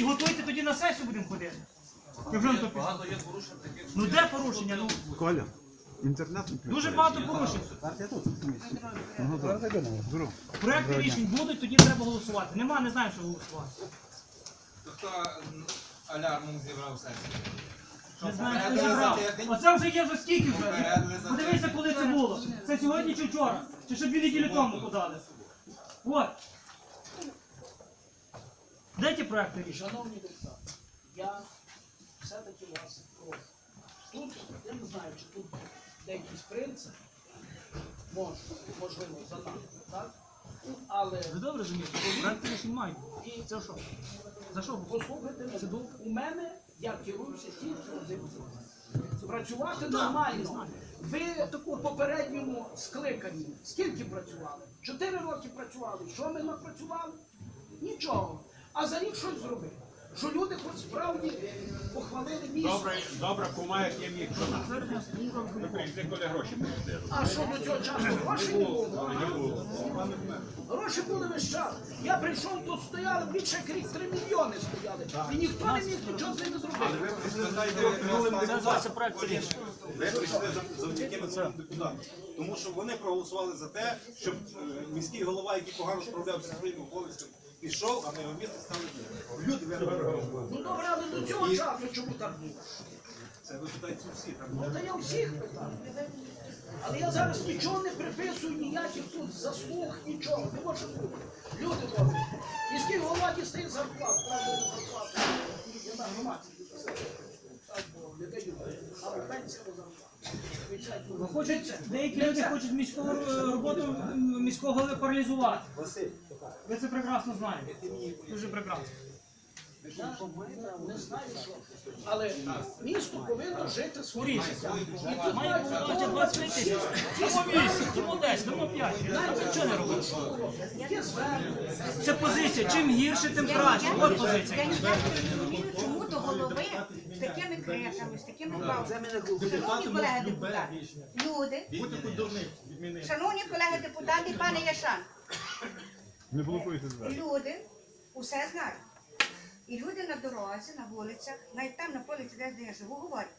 І готуйте тоді на сесію будемо ходити. Я то. Багато є порушень таких. Ну де порушення? Ну Коля, інтернет не дуже багато порушень. Здорово. Проекти рішень будуть, тоді треба голосувати. Нема, не знаю, що голосувати. То хто м, алярмом зібрав сесію? Не знаю, хто зібрав. Оце вже є вже скільки вже. Попередили за Подивися, коли це було. Це сьогодні чи вчора? Чи ще дві неділі тому подали? От. Дайте проекти рішень. Шановні депутати, я все-таки вас прошу. Тут, я не знаю, чи тут деякийсь принцип, може, можливо, занадто, так? Ну, Але Ви добре розумієте? Проекти рішень мають. І це що? За що? послухайте мене, у мене я керуюся тільки одним принципом. Працювати нормально. Ви у попередньому скликанні скільки працювали? Чотири роки працювали. Що ми напрацювали? Нічого. А за рік щось зробили. Що люди хоч справді похвалили місто. Добре, добре, кума, як я міг. Ти коли гроші платили. А що до цього часу грошей не було? Не було. Гроші були весь час. Я прийшов, тут стояли, більше як рік 3 мільйони стояли. І ніхто не міг нічого з ними зробити. Це. Ви прийшли за- завдяки народним депутатам. Тому що вони проголосували за те, щоб е, міський голова, який погано справлявся зі своїми обов'язками, пішов, а на його місце стали люди. Люди вибрали. Ну добре, але до цього часу чому так було? Це ви питаєте всі там. Ну та я всіх питаю. Але я зараз нічого не приписую, ніяких тут заслуг, нічого. Не може бути. Люди добрі. Міський голова дістає зарплату, правда, не зарплату. Я на громадській Так не даю. Але пенсія ну, Хочуть, деякі люди хочуть міську е, роботу міського голови паралізувати. Ви це прекрасно знаєте. Дуже прекрасно. Я не знаю, що. Але місто повинно жити своїм життям. І тут Має бути 25 тисяч. Дамо 8, дамо 10, дамо 5. Чого не робити? Це позиція. Чим гірше, тим краще. От позиція. Голови з такими криками, з такими паузами. Шановні колеги депутати, люди, шановні колеги депутати, пане Яшан, Не блокуйте люди усе знають. І люди на дорозі, на вулицях, навіть там на полиці, де я живу, говорять,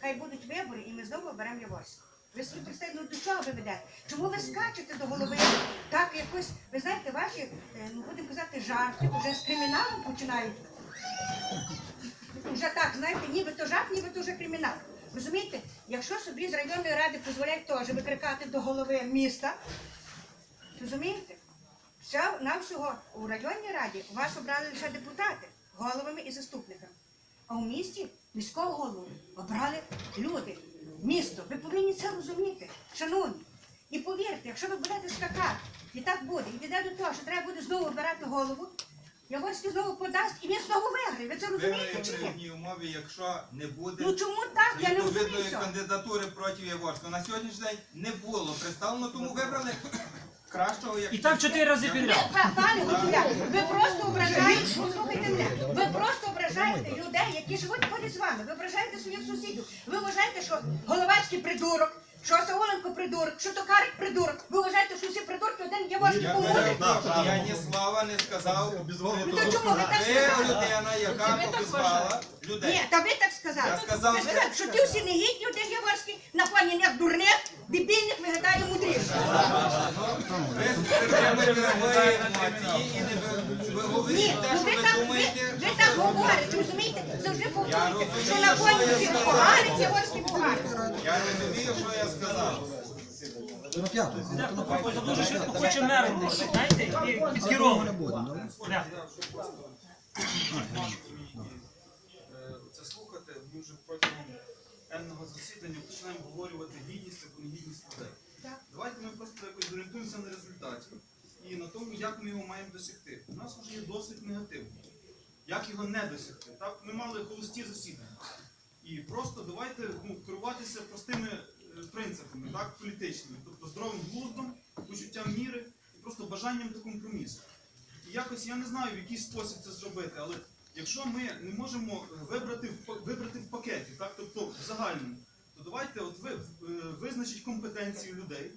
хай будуть вибори і ми знову оберемо Яворську. Ви собі представте, ну до чого ви ведете? Чому ви скачете до голови? Так якось, ви знаєте, ваші, е, ну будемо казати, жарти вже з криміналом починають. Вже так, знаєте, ніби то жарт, ніби то вже кримінал. Розумієте, якщо собі з районної ради дозволяють теж викрикати до голови міста, розумієте? Все, нам всього у районній раді вас обрали лише депутати, головами і заступниками. А у місті міського голову обрали люди, місто. Ви повинні це розуміти, шановні. І повірте, якщо ви будете скакати, і так буде, і піде до того, що треба буде знову обирати голову, Яворський знову подасть, і він знову виграє. Ви це розумієте чи ні? одній умові, якщо не буде Ну чому так? Я не розумію відповідної цього. кандидатури проти Яворського. На сьогоднішній день не було представлено, тому вибрали кращого як І так чотири рази підряд. Па- Пане Гуцуля, ви просто ображаєте, слухайте мене, ви просто ображаєте людей, які живуть поряд з вами. Ви ображаєте своїх сусідів. Ви вважаєте, що Головацький придурок, що Саоленко придурок, що Токарик придурок. Ви вважаєте, що всі придурки один є важкий Я, помогти. я ні слова не сказав. Ну то чому ви так Ви сказали? людина, яка обізвала Ні, та ви так сказали. Я сказав, Ви сказали, що ті всі негідні один Яворський на фоні них дурних, дебільних виглядає мудріше. Ви підтримуєте свої емоції і не ви- ви Ні, говорите ну що ви ви так, ви, думаєте. ви так говорите, розумієте? Завжди повторюєте, що на фоні що всіх сказав. Я розумію, що я сказав. Дехто дуже швидко хоче мером знаєте, і підкерований. Це слухати, ми вже протягом енного засідання починаємо обговорювати гідність або негідність людей. Давайте ми просто якось зорієнтуємося на результаті і на тому, як ми його маємо досягти. У нас вже є досвід негативний. Як його не досягти? Так, ми мали холості засідання. І просто давайте ну, керуватися простими е, принципами, так, політичними, тобто здоровим глуздом, почуттям міри і просто бажанням до компромісу. І якось я не знаю, в який спосіб це зробити, але якщо ми не можемо вибрати в, вибрати в пакеті, так, тобто в загальному, то давайте от ви, е, визначить компетенції людей,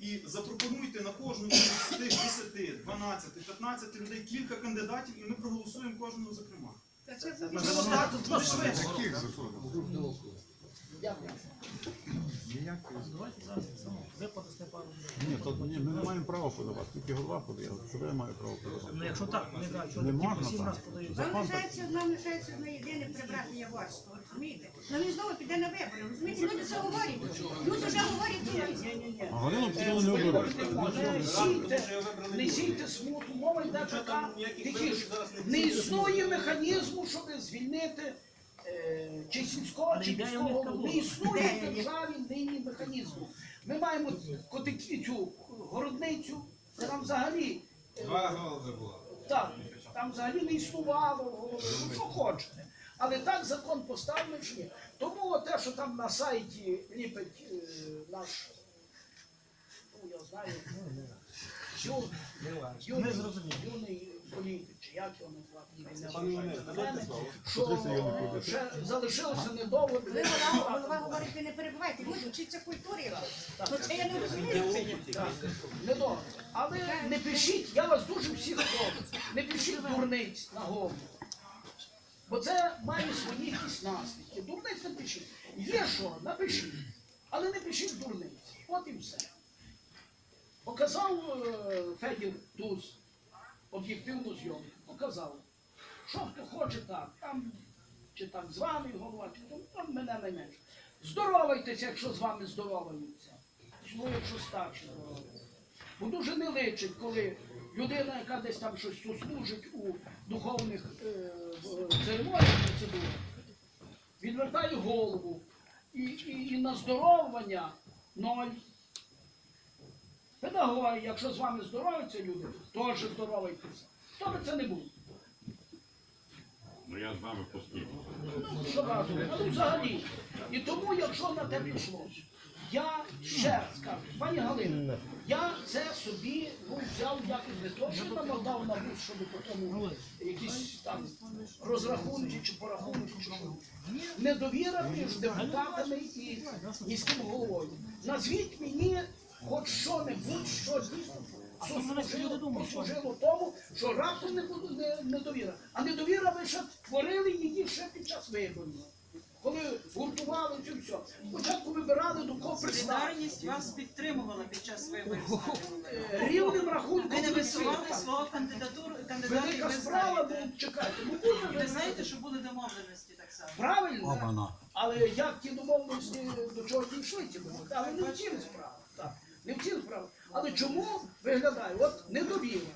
І запропонуйте на кожному з тих 10, 12, 15 людей кілька кандидатів, і ми проголосуємо кожного зокрема. Буде Так, тут швидше. Дякую. Ви подасте пару. Ні, то ні, ми не маємо права подавати, тільки голова подає, себе я маю право подавати. Ну якщо так, не так, що Не можна так. раз подають. Вам лишається, нам лишається одне єдине прибрати Яворського, розумієте? Ну він знову піде на вибори, розумієте? Люди це говорять. Люди вже говорять, що А Галину Петрівну не оберуть. Не сійте, не сійте смуту, мова йде така, які ж не існує механізму, щоб звільнити чи сільського, чи міського. Не існує в державі нині механізму. Ми маємо котики, цю городницю, де там взагалі е, Два голови було. так, там взагалі не існувало, ну що хочете. Але так закон поставлений чи ні. Тому те, що там на сайті ліпить е, наш, ну я знаю, ю, Не зрозумів. юний політик, чи як його назвати, що е, ще залишилося недовго. ви голова, голова говорить, ви не перебувайте, люди, вчіться культурі. Ну це я не розумію. Недовго. Але не пишіть, я вас дуже всіх прошу, не пишіть дурниць на голову. Бо це має свої якісь наслідки. Дурниць не пишіть. Є що, напишіть. Але не пишіть дурниць. От і все. Показав е, Федір Туз об'єктивну зйомку. Показав. Що хто хоче так, там чи так званий голова, чи там, там мене найменше. Здоровайтеся, якщо з вами здороваються. Ну, якщо здороваються. Бо дуже не личить, коли людина, яка десь там щось служить у духовних е, церемоніях процедурах, відвертає голову і, і, і на здоровування ноль. Педагоги, якщо з вами здороваються люди, теж здоровайтеся. Хто би це не був? Ну я з вами постійно. Ну, що кажу, але взагалі. І тому, якщо на те пішло, я ще раз кажу, пані Галина, я це собі ну, взяв якось не то, що там дав на бус, щоб потім якісь там розрахунки чи порахунки, чи що. Недовіра між депутатами і міським головою. Назвіть мені хоч що-небудь, що дійсно послужило тому, що раптом не буде не- недовіра. А недовіра ви ще творили її ще під час виборів. Коли гуртували цю все. Спочатку вибирали до кого представити. Солідарність вас підтримувала під час виборів. Е, Рівним рахунком. Ви не висували свого кандидатуру кандидата, і Велика ви справа, знаєте. ну чекайте, ну І ви знаєте, що були домовленості так само. правильно, але як ті домовленості до чого дійшли ті домовленості? Але не в цім справа. Так, не в цім справа. Але чому виглядає? От недовіра.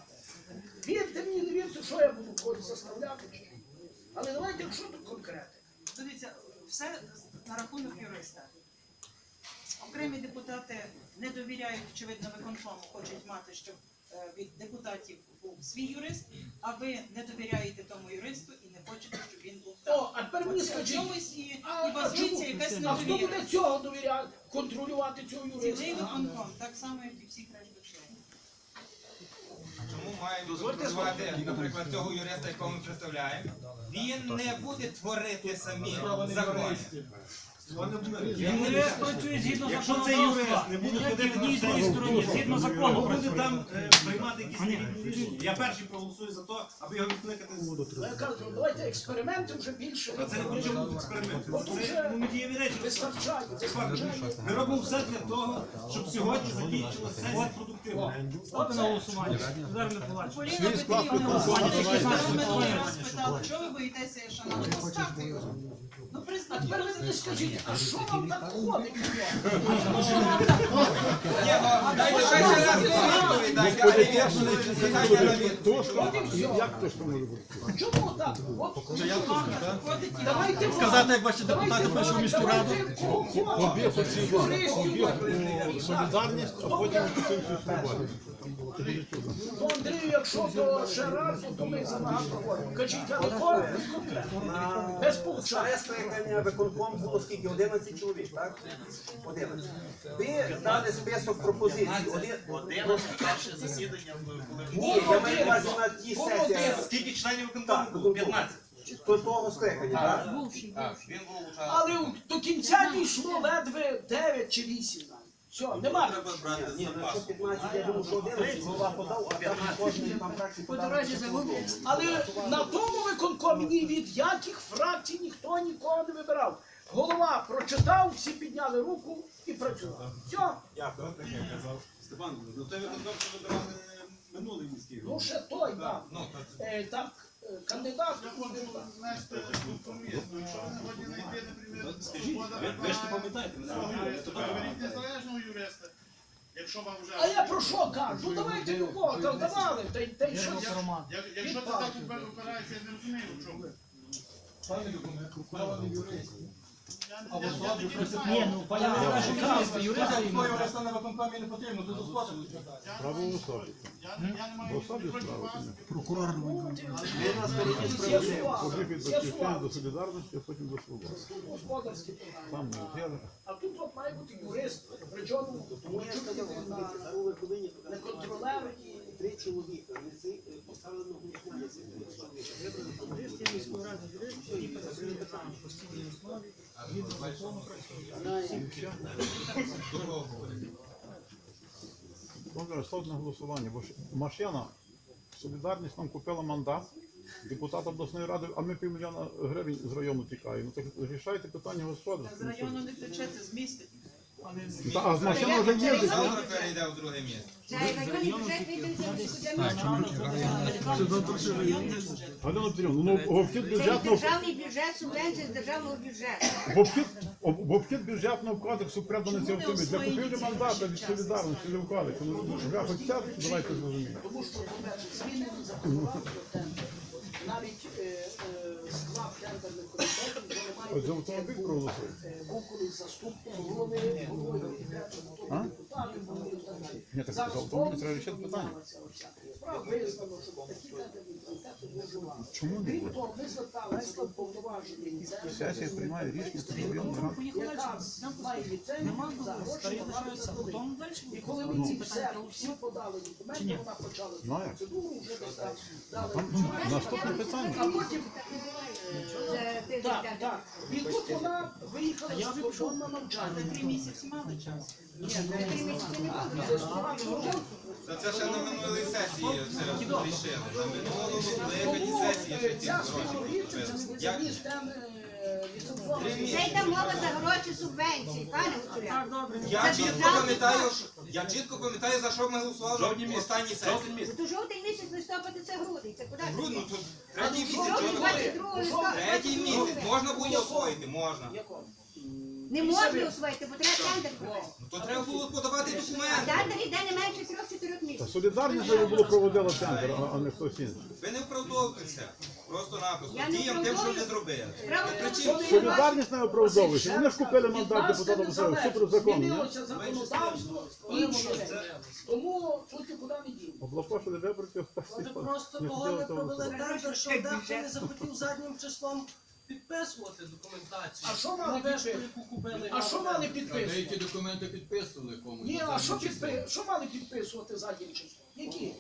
Вірте мені, не вірте, що я буду когось заставляти. чи. Але давайте, якщо тут конкретно. Дивіться, все на рахунок юриста. Окремі депутати не довіряють, очевидно, виконкому, хочуть мати, щоб від депутатів був свій юрист, а ви не довіряєте тому юристу і не хочете, щоб він був там. О, а тепер мені скажіть, чомусь і, а, і а базується якась А хто недовіра. буде цього довіряти, контролювати цього Цілий юриста? виконком, так само, як і всі решта членів. Чому маємо контролювати, наприклад, цього юриста, якого ми представляємо? Він не буде творити самі закони. Він не працює згідно Якщо цей законодавства. юрист не буде Він як ходити одній, на другій стороні, згідно закону буде працює. там е, приймати якісь рішення. Я перший проголосую за те, аби його відкликати з Я кажу, давайте експерименти вже більше. А це не буде бути експеримент. Це ну, дієві речі. вистачає, Це факт. Ми робимо все для того, щоб сьогодні закінчилася сесія продуктивно. Ставте на голосування. Зараз. Поліна Петрівна, ви вас питали, чого ви боїтеся Ешана? Ну поставте його. Ну А признайте. тепер ви мені скажіть, а що вам так ходить? Ні, дайте ще раз відповідь, дайте, а не. Дайте на відповідь. Як то що може бути? Чому так? От Ходить давайте Сказати, як ваші депутати прийшли в міську раду. Солідарність, а потім офіційну співбати. Ну, Андрію, якщо то ще раз, то ми забагато говоримо. Кажіть, але коротко конкретно. Без получання. Скликання виконком було скільки? 11 чоловік, так? 11. Ви дали список пропозицій. Один... перше засідання, коли Ні, я маю на увазі на ті сесії. скільки членів Так, виконкому було? 15. До того скликання, так? Так, він був уже. Але до кінця дійшло ледве 9 чи 8 навіть. Все, нема. Ні, ну якщо 15, я думаю, що 11 голова подав, а там кожен там фракції По подав. дорозі. Але на тому виконкомі ні від яких фракцій ніхто нікого не вибирав. Голова прочитав, всі підняли руку і працював. Все. Дякую. Степан, ну це виконком, вибирали минулий міський Ну голова. ще той, так. Ну, то Е, так, е, кандидат. Знаєте, компроміс. Ну, якщо ви сьогодні знайти, наприклад, Скажіть, ви, ви ж не пам'ятаєте, ми Степан, виберіть незалежного юриста. Якщо вам вже... А я про що кажу? Ну давайте любого, там давали, та й та й що. Єрмак Роман. Як- Якщо це так опирається, я не розумію, в чому. Я не- я- я не знаю. Ні, ну пані каже, юрист, юрист. на виконкомі не потрібно, тут Я-. Я я справи. вас. Прокурор. До солідарності, а потім до свободи. Тут є. А тут має бути юрист, причому Тому я сказав, на, дивіться, ви повинні на контролер і три чоловіка, не ці е, поставили на ці Можна ставити на голосування, бо машина, солідарність нам купила мандат, депутата обласної ради, а ми півмільйона гривень з району тікаємо. Так рішайте питання господарства. З району не втечете, з міста. А з машина вже їздить. завтра перейде в друге місце. Галина Петрівна, ну в обхід бюджетного державний бюджет, субвенція з державного бюджету. в обхід, в обхід бюджетного кодексу придано ці автомобілі. Для купівлі мандата від солідарності для кодексу. Ну, вже хоч це, давайте зрозуміємо. тому що по-перше, зміни запропонували. Навіть е, е, склад тендерних комітетів Е, Був колись заступник голови, голови А? Ні, так автомобіль треба рішити питання. Визнано, що такі. Чому не Крім буде? того, ми зверталися до повноваження. Сесія приймає рішення районну раду. яка має ліцензію за гроші. І коли ми ці все, всі подали документи, вона почала цю процедуру, вже десь там дали. Наступне питання. А потім, так, так, і тут вона виїхала з кордону на навчання. Три місяці мали час. три місяці не роботу. Та це ще на минулій сесії це рішили. На минулому сесії ще ті гроші це там йде мова за гроші Я Це чітко державний пам'ятаю, що- я чітко пам'ятаю, за що ми голосували на останній сесії. То жовтий місяць листопад це грудень. Це куди? Грудно, то третій місяць, Жовтий чого не 22 листопада. Третій місяць, можна було освоїти, можна. Якого? Не можна усвоїти, бо треба тендер провести. Ну, То треба було подавати А документи. тендер йде не менше трьох-чотирьох Та місяців. солідарність треба було проводила центр, а- а не хтось інший. Ви не вправдовуєтеся. Просто-напросто. Я не Діям тим, що не зробили. Справа в тому, Солідарність не оправдовується. Вони ж купили мандат депутата Бусева, все про закон. Змінилося законодавство, інші речі. Тому тут нікуди не дінемо. Облапошили виборців, Вони просто не хотіли того провели тендер, що дехто не захотів заднім числом підписувати документацію. А що мали вишку, підписувати? яку купили. А що мали підписувати? Деякі документи підписували комусь. Ні, а що, підпи... що мали підписувати заднім числом? Які?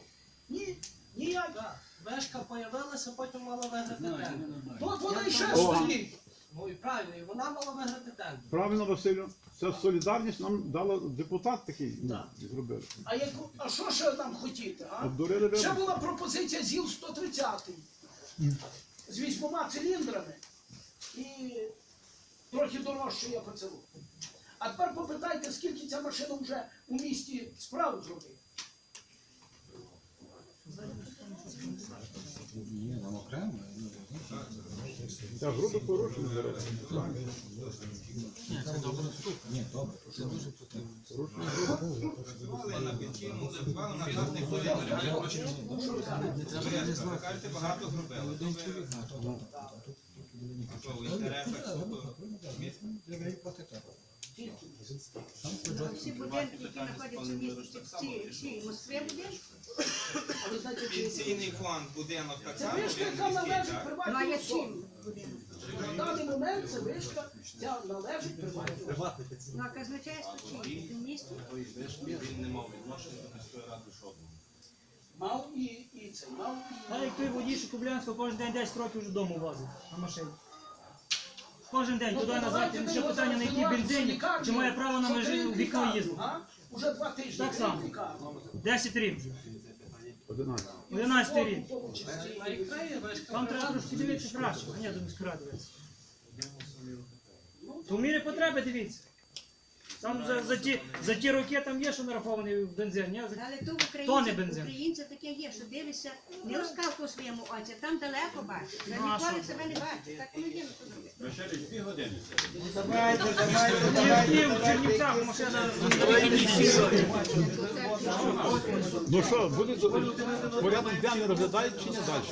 Ні, ніяк. Так, Вешка появилася, потім мала виграти тендер. Тут вона Я ще думаю, стоїть. Ну і правильно, і вона мала виграти тендер. Правильно, Василю, це солідарність нам дала депутат такий, ну, зробили. А, яку... а що ще нам хотіти? А? Обдурили Ще виборців. була пропозиція ЗІЛ 130 з вісьмома циліндрами і трохи дорожче я поцілу. А тепер попитайте, скільки ця машина вже у місті справу зробила. Це грубе порушення, до речі. Працювали на пенсійному, працювали на власних солідарів. Ви кажете, багато зробили. В інтересах суто всі будинки, які знаходяться в місті, всі, всі Москви будинки. А ви Пенсійний фонд, будинок так це само вишка, він яка належить так? Приватній особі. На даний момент це вишка, ця належить приватній особі. Ну а казначейство чим? В місті? Він не мав відношення до міської ради жодного. Мав і, і це, мав і... Та як той водій, що Кублянського кожен день 10 років вже дому возить на машині. кожен день туди назад, давайте ще питання на якій зараз бензині, лікарню, чи має право на межі закриємо вікно лікарню, їздити. а? Уже два тижні. Так само. лікарню. 10 рік вже. 11. 11 рік. Нарікає, вешка Там треба трошки дивитися краще, а ні, до дивитися. То в мірі потреби дивіться. Там за, за, ті, за ті роки там є, що нарахований бензин, ні? За- Але то в Тони українця, бензин. українця таке є, що дивишся, не розказку своєму оці, там далеко бачиш. Я Ну, а ніколи що? себе не бачу. Так воно є, ну що зробити. Ви ще десь дві години. Ті в Чернівцях машина Ну що, буде порядок денний розглядають чи не далі?